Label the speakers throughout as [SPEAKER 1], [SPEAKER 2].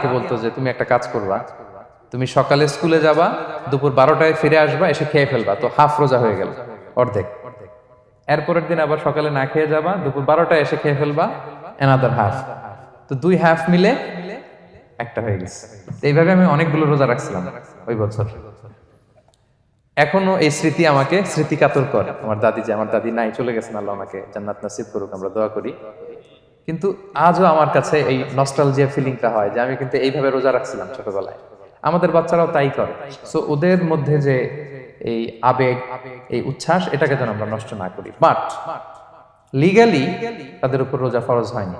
[SPEAKER 1] আমাকে বলতো যে, তুমি একটা কাজ করবা। তুমি সকালে স্কুলে যাবা, দুপুর বারোটায় ফিরে আসবা, এসে খেয়ে ফেলবা। তো হাফ রোজা হয়ে গেল, অর্ধেক। এরপরের দিন আবার সকালে না খেয়ে যাবা, দুপুর বারোটায় এসে খেয়ে ফেলবা এনাদার হাফ তো দুই হাফ মিলে একটা হয়ে গেছে। এইভাবে আমি অনেকগুলো রোজা রাখছিলাম ওই বছর। এখনও এই স্মৃতি আমাকে স্মৃতি কাতর করে। আমার দাদি যে, আমার দাদি নাই, চলে গেছেন আল্লাহ আমাকে জান্নাত নাসিব করুক, আমরা দোয়া করি। কিন্তু আজও আমার কাছে এই নস্টালজিয়া ফিলিংটা হয় যে আমি কিন্তু এইভাবে রোজা রাখছিলাম ছোটবেলায়। আমাদের বাচ্চারাও তাই করে। সো ওদের মধ্যে যে এই আবেগ, এই উচ্ছ্বাস, এটাকে যেন আমরা নষ্ট না করি। বাট লিগালি তাদের উপর রোজা ফরজ হয়নি।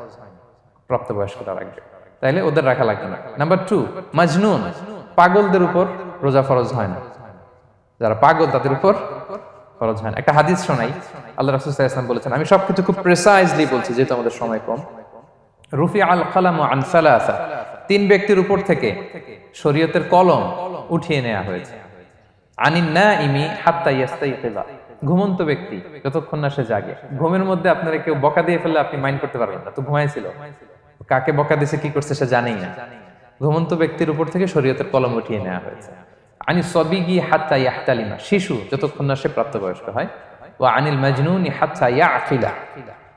[SPEAKER 1] প্রাপ্তবয়স্কতা রাখবে। তাইলে ওদের রাখা লাগবে না। নাম্বার টু মাজনুন পাগলদের উপর রোজা ফরজ হয় না। যারা পাগল, তাদের উপর ফরজ হয় একটা হাদিস শোনাই। আল্লাহ রাসুল ইসলাম বলেছেন, আমি সবকিছু খুব প্রেসাইজলি বলছি, যেহেতু আমাদের সময় কম। রুফি আল কালাম আন সালাসা, তিন ব্যক্তির উপর থেকে শরীয়তের কলম উঠিয়ে নেওয়া হয়েছে। না ইমি হাত্তা ইয়াস্তাইকিলা ঘুমন্ত ব্যক্তি, যতক্ষণ না সে জাগে। ঘুমের মধ্যে আপনারা কেউ বকা দিয়ে ফেললে আপনি মাইন্ড করতে পারবেন না। তো ঘুমাইছিল। কাকে বকা দিছে, কি করছে সে জানেই না। ঘুমন্ত ব্যক্তির উপর থেকে শরীয়তের কলম উঠিয়ে নেওয়া হয়েছে। আনি সবিগি হাত্তা ইয়াহতালিমা। শিশু, যতক্ষণ না সে প্রাপ্তবয়স্ক হয়। ও আনিল মাজনুনি হাত্তা ইয়াকিলা।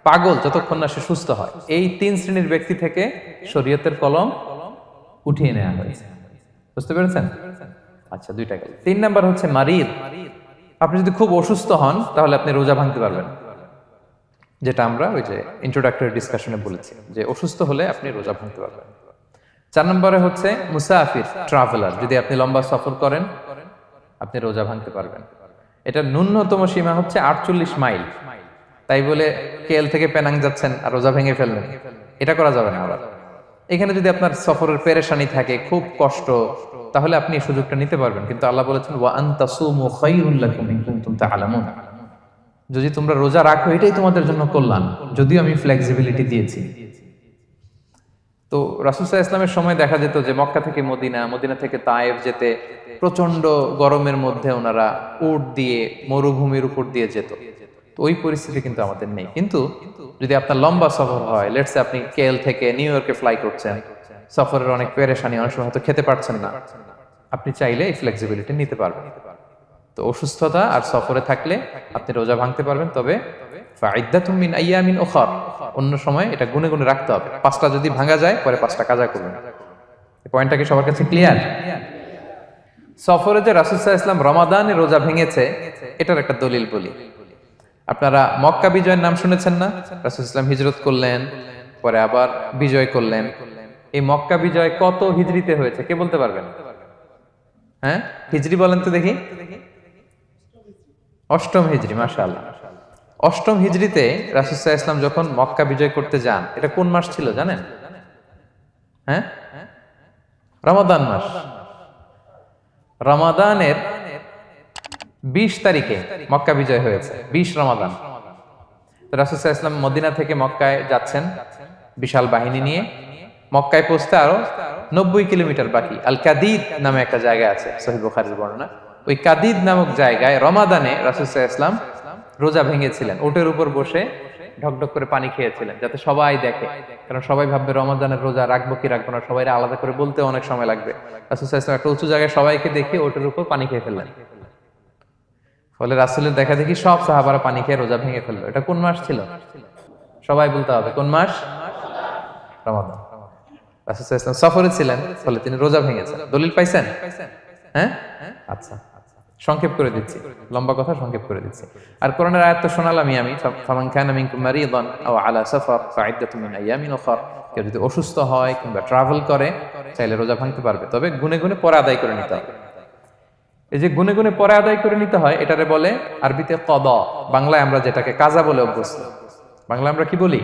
[SPEAKER 1] পাগল, যতক্ষণ না সে সুস্থ হয়। এই তিন শ্রেণির ব্যক্তি থেকে শরীয়তের কলম উঠিয়ে নেওয়া হয়েছে। বুঝতে পেরেছেন? আচ্ছা দুইটা গেল। তিন নাম্বার হচ্ছে মারিদ। আপনি যদি খুব অসুস্থ হন, তাহলে আপনি রোজা ভাঙতে পারবেন। যেটা আমরা ওই যে ইন্ট্রোডাক্টরি ডিসকাশনে বলেছি, যে অসুস্থ হলে আপনি রোজা ভাঙতে পারবেন। চার নম্বরে হচ্ছে মুসাফির ট্রাভেলার যদি আপনি লম্বা সফর করেন, আপনি রোজা ভাঙতে পারবেন। এটা ন্যূনতম সীমা হচ্ছে আটচল্লিশ মাইল। তাই বলে কেএল থেকে পেনাং যাচ্ছেন আর রোজা ভেঙে ফেললেন। এটা করা যাবে না আবার। এখানে যদি আপনার সফরের পেরেশানি থাকে, খুব কষ্ট, তাহলে আপনি এই সুযোগটা নিতে পারবেন। কিন্তু আল্লাহ বলেছেন, ওয়া যদি তোমরা রোজা রাখো, এটাই তোমাদের জন্য কল্যাণ। যদিও আমি ফ্লেক্সিবিলিটি দিয়েছি। তো রাসুসাহ ইসলামের সময় দেখা যেত যে মক্কা থেকে মদিনা মদিনা থেকে তায়েফ যেতে প্রচণ্ড গরমের মধ্যে ওনারা উট দিয়ে মরুভূমির উপর দিয়ে যেত। তো ওই পরিস্থিতি কিন্তু আমাদের নেই। কিন্তু যদি আপনার লম্বা সফর হয় লেটসে আপনি কেএল থেকে নিউ ইয়র্কে ফ্লাই করছেন, সফরের অনেক পেরেশানি, অনেক সময় হয়তো খেতে পারছেন না, আপনি চাইলে এই ফ্লেক্সিবিলিটি নিতে পারবেন। তো অসুস্থতা আর সফরে থাকলে আপনি রোজা ভাঙতে পারবেন, তবে মিন আইয়ামিন উখর। অন্য সময় এটা গুনে গুনে রাখতে হবে। পাঁচটা যদি ভাঙা যায়, পরে পাঁচটা কাজা করবেন। এই পয়েন্টটা কি সবার কাছে ক্লিয়ার সফরে যে রাসুসাহ ইসলাম রমাদানে রোজা ভেঙেছে, এটার একটা দলিল বলি। আপনারা মক্কা বিজয়ের নাম শুনেছেন না? রাসুল ইসলাম হিজরত করলেন, পরে আবার বিজয় করলেন। এই মক্কা বিজয় কত হিজরিতে হয়েছে, কে বলতে পারবেন? হ্যাঁ? হিজরি বলেন তো দেখি। অষ্টম হিজরি মাশাআল্লাহ। অষ্টম হিজরিতে রাসুসাহ ইসলাম যখন মক্কা বিজয় করতে যান, এটা কোন মাস ছিল জানেন? হ্যাঁ? রমাদান মাস। রমাদানের বিশ তারিখে মক্কা বিজয় হয়েছে, বিশ রমাদান। রাসুসাহ ইসলাম মদিনা থেকে মক্কায় যাচ্ছেন, বিশাল বাহিনী নিয়ে। মক্কায় পৌঁছতে আরও নব্বই কিলোমিটার বাকি, আল কাদিদ নামে একটা জায়গা আছে সহিব বুখারীর বর্ণনা। ওই কাদিদ নামক জায়গায় রমাদানে রাসুসাহ ইসলাম রোজা ভেঙেছিলেন। ওটের উপর বসে ঢকঢক করে পানি খেয়েছিলেন, যাতে সবাই দেখে। কারণ সবাই ভাববে, রমাদানের রোজা রাখব কি রাখব না সবাই আলাদা করে বলতে অনেক সময় লাগবে। একটা উঁচু জায়গায় সবাইকে দেখে ওটের উপর পানি খেয়ে ফেললেন। ফলে রাসুলের দেখা দেখি সব সাহাবারা পানি খেয়ে রোজা ভেঙে ফেলল। এটা কোন মাস ছিল? সবাই বলতে হবে, কোন মাস? রমাদান। রাসুল ইসলাম সফরে ছিলেন, ফলে তিনি রোজা ভেঙেছেন। দলিল পাইছেন? হ্যাঁ? আচ্ছা। সংক্ষেপ করে দিচ্ছি। লম্বা কথা সংক্ষেপ করে দিচ্ছি। আর কোরআনের আয়াত তো আমি ফামান কানা মিনকুম মারিদান আও আলা সাফার ফাইদ্দাতুম মিন আইয়ামিন উখর। কেউ যদি অসুস্থ হয় কিংবা ট্রাভেল করে, চাইলে রোজা ভাঙতে পারবে। তবে গুনে গুনে পরে আদায় করে নিতে হবে। এই যে গুনে গুনে পরে আদায় করে নিতে হয়, এটারে বলে আরবিতে কদ। বাংলায় আমরা যেটাকে কাজা বলে অভ্যস্ত। বাংলা আমরা কি বলি?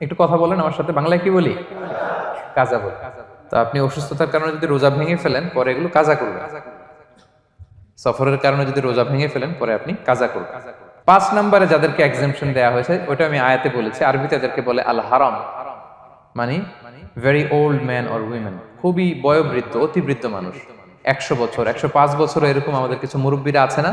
[SPEAKER 1] একটু কথা বলেন আমার সাথে, বাংলায় কি বলি? কাজা বলি। তো আপনি অসুস্থতার কারণে যদি রোজা ভেঙে ফেলেন, পরে এগুলো কাজা করবেন। সফরের কারণে যদি রোজা ভেঙে ফেলেন, পরে আপনি কাজা করবেন। পাঁচ নম্বরে যাদেরকে এক্সামশন দেওয়া হয়েছে ওটা আমি আয়াতে বলেছি, আরবিতে যাদেরকে বলে আল হারাম মানে very old man or women খুবই বয়োবৃদ্ধ, অতিবৃদ্ধ মানুষ। একশো বছর, একশো পাঁচ বছর এরকম আমাদের কিছু মুরব্বীরা আছে না?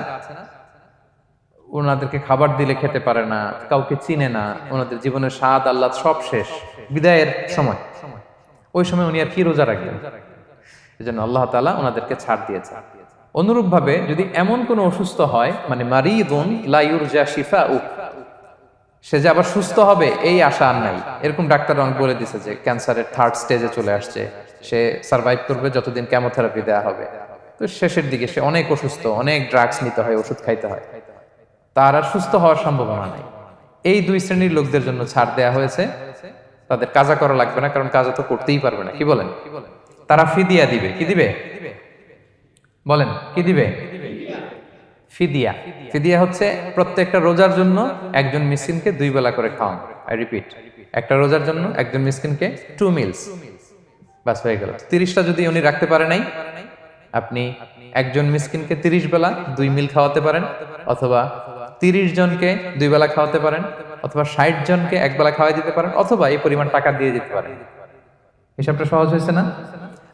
[SPEAKER 1] ওনাদেরকে খাবার দিলে খেতে পারে না, কাউকে চিনে না, ওনাদের জীবনের স্বাদ আল্লাহ সব শেষ, বিদায়ের সময়। ওই সময় উনি আর কি রোজা রাখবেন এই জন্য আল্লাহ তালা ওনাদেরকে ছাড় দিয়েছে অনুরূপভাবে যদি এমন কোনো অসুস্থ হয় মানে মারিদুন লাইউরজা শিফা উক সে যে আবার সুস্থ হবে, এই আশা আর নাই। এরকম ডাক্তার অনেক বলে দিছে যে ক্যান্সারের থার্ড স্টেজে চলে আসছে। সে সার্ভাইভ করবে যতদিন কেমোথেরাপি দেওয়া হবে। তো শেষের দিকে সে অনেক অসুস্থ, অনেক ড্রাগস নিতে হয়, ওষুধ খাইতে হয়। তার আর সুস্থ হওয়ার সম্ভাবনা নাই। এই দুই শ্রেণির লোকদের জন্য ছাড় দেয়া হয়েছে। তাদের কাজা করা লাগবে না, কারণ কাজা তো করতেই পারবে না। কি বলেন? তারা ফিদিয়া দিবে। কি দিবে? বলেন, কি দিবে? ফিদিয়া। ফিদিয়া হচ্ছে প্রত্যেকটা রোজার জন্য একজন মিসকিনকে দুই বেলা করে খাওয়ান। আই রিপিট একটা রোজার জন্য একজন মিসকিনকে টু মিলস বাস হয়ে গেল। তিরিশটা যদি উনি রাখতে পারে নাই, আপনি একজন মিসকিনকে তিরিশ বেলা দুই মিল খাওয়াতে পারেন, অথবা তিরিশ জনকে দুই বেলা খাওয়াতে পারেন, অথবা ষাট জনকে এক বেলা খাওয়াই দিতে পারেন, অথবা এই পরিমাণ টাকা দিয়ে দিতে পারেন। হিসাবটা সহজ হয়েছে না?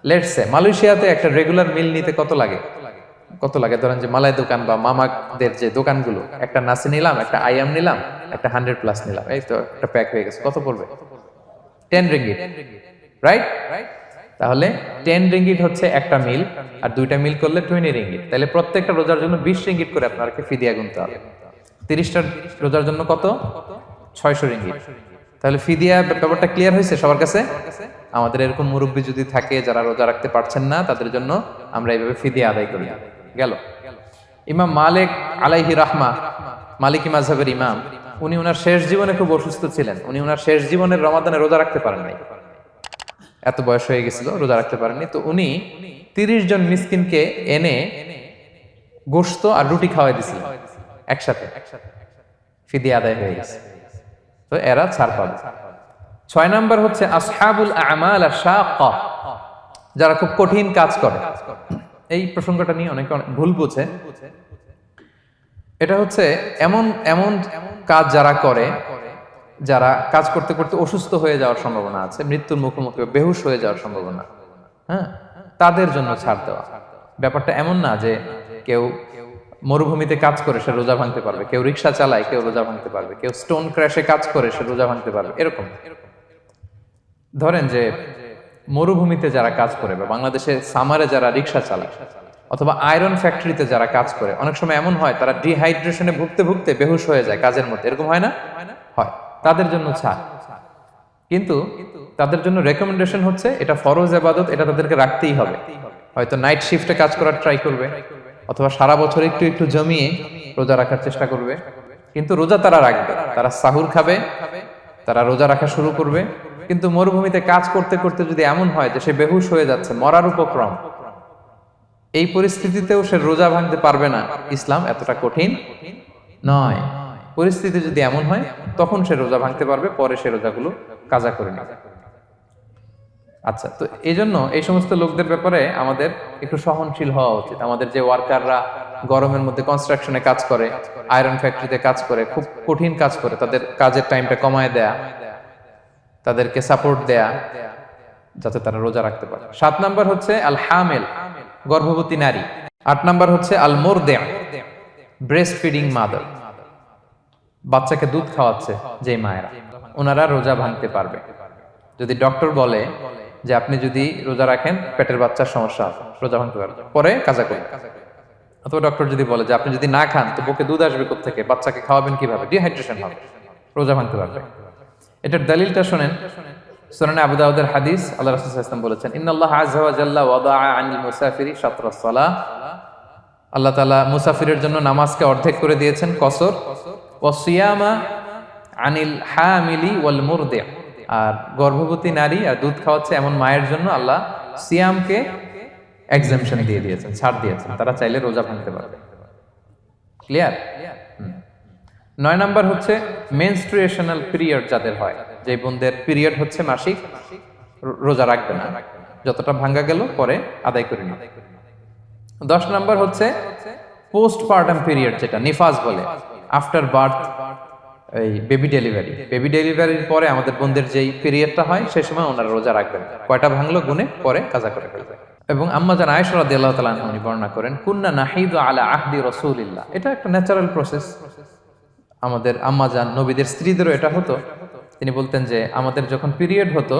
[SPEAKER 1] লেটসে মালয়েশিয়াতে একটা রেগুলার মিল নিতে কত লাগে? কত লাগে? ধরেন যে মালাই দোকান বা মামাদের যে দোকানগুলো, একটা নাসি নিলাম, একটা আইএম নিলাম, একটা হান্ড্রেড প্লাস নিলাম, এই তো একটা প্যাক হয়ে গেছে, কত পড়বে? টেন রিঙ্গিট রাইট তাহলে টেন রিঙ্গিট হচ্ছে একটা মিল আর দুইটা মিল করলে টোয়েন্টি রিঙ্গিট তাহলে প্রত্যেকটা রোজার জন্য বিশ রিঙ্গিট করে আপনাকে ফিদিয়া গুনতে হবে। তিরিশটা রোজার জন্য কত? ছয়শো রিঙ্গিট তাহলে ফিদিয়া ব্যাপারটা ক্লিয়ার হয়েছে সবার কাছে? আমাদের এরকম মুরব্বী যদি থাকে যারা রোজা রাখতে পারছেন না, তাদের জন্য আমরা এইভাবে ফিদিয়া আদায় করি। গেল। ইমাম মালিক আলাইহি রাহমা, মালিক মাঝহের ইমাম, উনি ওনার শেষ জীবনে খুব অসুস্থ ছিলেন। উনি ওনার শেষ জীবনের রমাদানে রোজা রাখতে পারেন নাই। এত বয়স হয়ে গেছিল, রোজা রাখতে পারেননি। তো উনি তিরিশ জন মিসকিনকে এনে গোস্ত আর রুটি খাওয়াই দিছিল। একসাথে। ফিদি আদায় হয়ে গেছে। তো এরা ছাড় পাবে। ছয় নাম্বার হচ্ছে আসহাবুল আমাল যারা খুব কঠিন কাজ করে। এই প্রসঙ্গটা নিয়ে অনেকে অনেক ভুল বুঝে। এটা হচ্ছে এমন এমন কাজ যারা করে, যারা কাজ করতে করতে অসুস্থ হয়ে যাওয়ার সম্ভাবনা আছে, মৃত্যুর মুখোমুখি, বেহুশ হয়ে যাওয়ার সম্ভাবনা। হ্যাঁ? তাদের জন্য ছাড় দেওয়া। ব্যাপারটা এমন না যে কেউ মরুভূমিতে কাজ করে সে রোজা ভাঙতে পারবে। কেউ রিক্সা চালায়, কেউ রোজা ভাঙতে পারবে। কেউ স্টোন ক্র্যাশে কাজ করে, সে রোজা ভাঙতে পারবে। এরকম। ধরেন যে মরুভূমিতে যারা কাজ করে বা বাংলাদেশে সামারে যারা রিক্সা চালায় অথবা আয়রন ফ্যাক্টরিতে যারা কাজ করে, অনেক সময় এমন হয়, তারা ডিহাইড্রেশনে ভুগতে ভুগতে বেহুশ হয়ে যায় কাজের মধ্যে। এরকম হয় না? হয়। তাদের জন্য ছাড় কিন্তু তাদের জন্য রেকমেন্ডেশন হচ্ছে, এটা ফরজ আবাদত, এটা তাদেরকে রাখতেই হবে। হয়তো নাইট শিফটে কাজ করার ট্রাই করবে। অথবা সারা বছর একটু একটু জমিয়ে রোজা রাখার চেষ্টা করবে। কিন্তু রোজা তারা রাখবে। তারা সাহুর খাবে, তারা রোজা রাখা শুরু করবে। কিন্তু মরুভূমিতে কাজ করতে করতে যদি এমন হয় যে সে বেহুশ হয়ে যাচ্ছে, মরার উপক্রম, এই পরিস্থিতিতেও সে রোজা ভাঙতে পারবে না। ইসলাম এতটা কঠিন নয়। পরিস্থিতি যদি এমন হয়, তখন সে রোজা ভাঙতে পারবে, পরে সে রোজাগুলো কাজা করে নেবে। আচ্ছা তো এই জন্য এই সমস্ত লোকদের ব্যাপারে আমাদের একটু সহনশীল হওয়া উচিত। আমাদের যে ওয়ার্কাররা গরমের মধ্যে কনস্ট্রাকশনে কাজ করে আয়রন ফ্যাক্টরিতে কাজ করে, খুব কঠিন কাজ করে, তাদের কাজের টাইমটা কমায় দেয়া, তাদেরকে সাপোর্ট দেয়া, যাতে তারা রোজা রাখতে পারে। সাত নাম্বার হচ্ছে আল হামেল গর্ভবতী নারী। আট নাম্বার হচ্ছে আল মোর ব্রেস্ট ফিডিং মাদার বাচ্চাকে দুধ খাওয়াচ্ছে যে মায়েরা, ওনারা রোজা ভাঙতে পারবে। যদি ডক্টর বলে যে আপনি যদি রোজা রাখেন, পেটের বাচ্চার সমস্যা হবে রোজা ভাঙতে পারবে পরে কাজা করবেন অথবা ডক্টর যদি বলে যে আপনি যদি না খান, তো বুকে দুধ আসবে থেকে বাচ্চাকে খাওয়াবেন কীভাবে? ডিহাইড্রেশন হবে। রোজা ভাঙতে পারবে এটার দলিলটা শোনেন। সুনানে আবু দাউদের হাদিস, আল্লাহ রাসূল ওয়াসাল্লাম বলেছেন, ইন্নাল্লাহ আযজা ওয়া জাল্লা ওয়াদাআ আনিল মুসাফিরি শাতরাস সালাহ আল্লাহ তাআলা মুসাফিরের জন্য নামাজকে অর্ধেক করে দিয়েছেন, কসর। ওয়া সিয়ামা আনিল হামিলি ওয়াল মুরদি। আর গর্ভবতী নারী আর দুধ খাওয়াচ্ছে এমন মায়ের জন্য আল্লাহ সিয়ামকে এক্সামশন দিয়ে দিয়েছেন, ছাড় দিয়েছেন। তারা চাইলে রোজা ভাঙতে পারবে। ক্লিয়ার নয় নাম্বার হচ্ছে মেনস্ট্রুয়েশনাল পিরিয়ড যাদের হয় যে বোনদের পিরিয়ড হচ্ছে মাসিক, রোজা রাখবে না। যতটা ভাঙ্গা গেল, পরে আদায় করে নিবে। দশ নাম্বার হচ্ছে পোস্ট পার্টাম পিরিয়ড যেটা, নিফাজ বলে আফটার বার্থ এই বেবি ডেলিভারি বেবি ডেলিভারির পরে আমাদের বোনদের যেই পিরিয়ডটা হয়, সেই সময় ওনারা রোজা রাখবেন। কয়টা ভাঙলো গুনে পরে কাজা করে ফেলবে এবং আম্মা জান আয়েশা রাদিয়াল্লাহু তাআলা উনি বর্ণনা করেন, কুন্না নাহিদু আলা আহদি রাসূলিল্লাহ। এটা একটা ন্যাচারাল প্রসেস আমাদের আম্মা জান নবীদের স্ত্রীদেরও এটা হতো। তিনি বলতেন যে, আমাদের যখন পিরিয়ড হতো,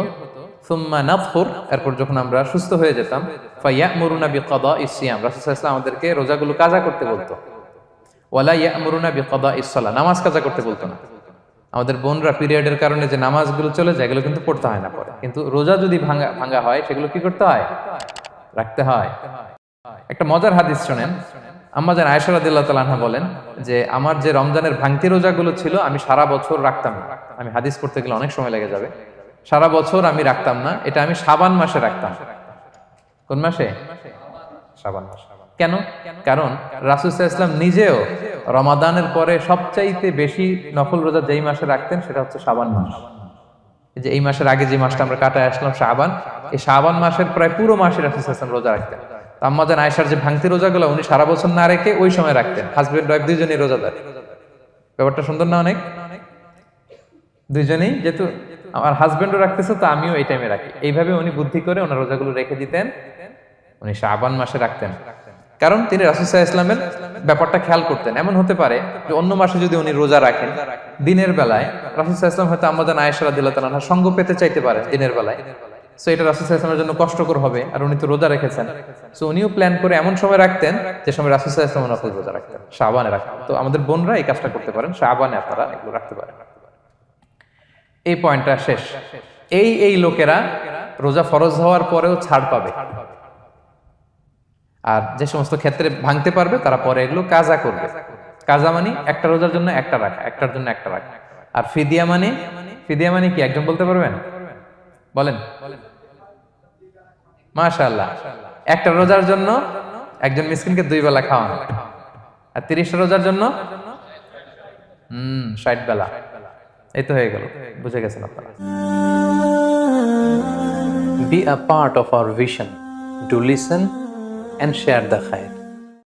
[SPEAKER 1] সুম্মা নাফুর এরপর যখন আমরা সুস্থ হয়ে যেতাম ফাইয়া মরুনা বি কদা ইসিয়াম রাসুসাল্লাম আমাদেরকে রোজাগুলো কাজা করতে বলতো। ওয়ালা ইয়া মরুনা বি কদা ইসলা নামাজ কাজা করতে বলতো না। আমাদের বোনরা পিরিয়ডের কারণে যে নামাজগুলো চলে যায়, এগুলো কিন্তু পড়তে হয় না পরে। কিন্তু রোজা যদি ভাঙা ভাঙা হয়, সেগুলো কি করতে হয়? রাখতে হয়। একটা মজার হাদিস শোনেন। আম্মা আম্মাজান আয়েশা রাদিল্লাহ তালাহা বলেন যে, আমার যে রমজানের ভাঙতি রোজাগুলো ছিল, আমি সারা বছর রাখতাম না। আমি হাদিস পড়তে গেলে অনেক সময় লেগে যাবে। সারা বছর আমি রাখতাম না। এটা আমি সাবান মাসে রাখতাম। কোন মাসে? সাবান মাসে। কেন? কারণ ইসলাম নিজেও রমাদানের পরে সবচাইতে বেশি নফল রোজা যেই মাসে রাখতেন সেটা হচ্ছে সাবান মাস। যে এই মাসের আগে যে মাসটা আমরা কাটায় আসলাম, শাবান, এই শাবান মাসের প্রায় পুরো মাসে রাসুসাহ রোজা রাখতেন। আম্মাজান আয়েশার যে ভাঙতি রোজাগুলো, উনি সারা বছর না রেখে ওই সময় রাখতেন। হাজবেন্ড ওয়াইফ দুইজনই রোজাদার ব্যাপারটা সুন্দর না অনেক? দুইজনেই? যেহেতু আমার হাজবেন্ডও রাখতেছে, তো আমিও এই টাইমে রাখি। এইভাবে উনি বুদ্ধি করে ওনার রোজাগুলো রেখে দিতেন। উনি শাবান মাসে রাখতেন। কারণ তিনি রাসুসাহ ইসলামের ব্যাপারটা খেয়াল করতেন। এমন হতে পারে যে অন্য মাসে যদি উনি রোজা রাখেন, দিনের বেলায় রাসুসাহ ইসলাম হয়তো আমাদের আয়েশা দিল্লাহ তালা সঙ্গ পেতে চাইতে পারে দিনের বেলায়। সো এটা রাসুসাহ ইসলামের জন্য কষ্টকর হবে আর উনি তো রোজা রেখেছেন। সো উনিও প্ল্যান করে এমন সময় রাখতেন যে সময় রাসুসাহ ইসলাম নকল রোজা রাখতেন, শাবানে রাখতেন। তো আমাদের বোনরা এই কাজটা করতে পারেন, শাবানে আপনারা এগুলো রাখতে পারেন। এই পয়েন্টটা শেষ। এই এই লোকেরা রোজা ফরজ হওয়ার পরেও ছাড় পাবে। আর যে সমস্ত ক্ষেত্রে ভাঙতে পারবে, তারা পরে এগুলো কাজা করবে। কাজা মানে একটা রোজার জন্য একটা রাখা, একটার জন্য একটা রাখা। আর ফিদিয়া মানে ফিদিয়া মানে কি? একজন বলতে পারবেন? বলেন। মাশাআল্লাহ। একটা রোজার জন্য একজন মিসকিনকে দুই বেলা খাওয়ানো। আর তিরিশটা রোজার জন্য? হম, ষাট বেলা। এই তো হয়ে গেল। বুঝে গেছেন আপনারা?
[SPEAKER 2] Be a part of our vision to listen and share the khair.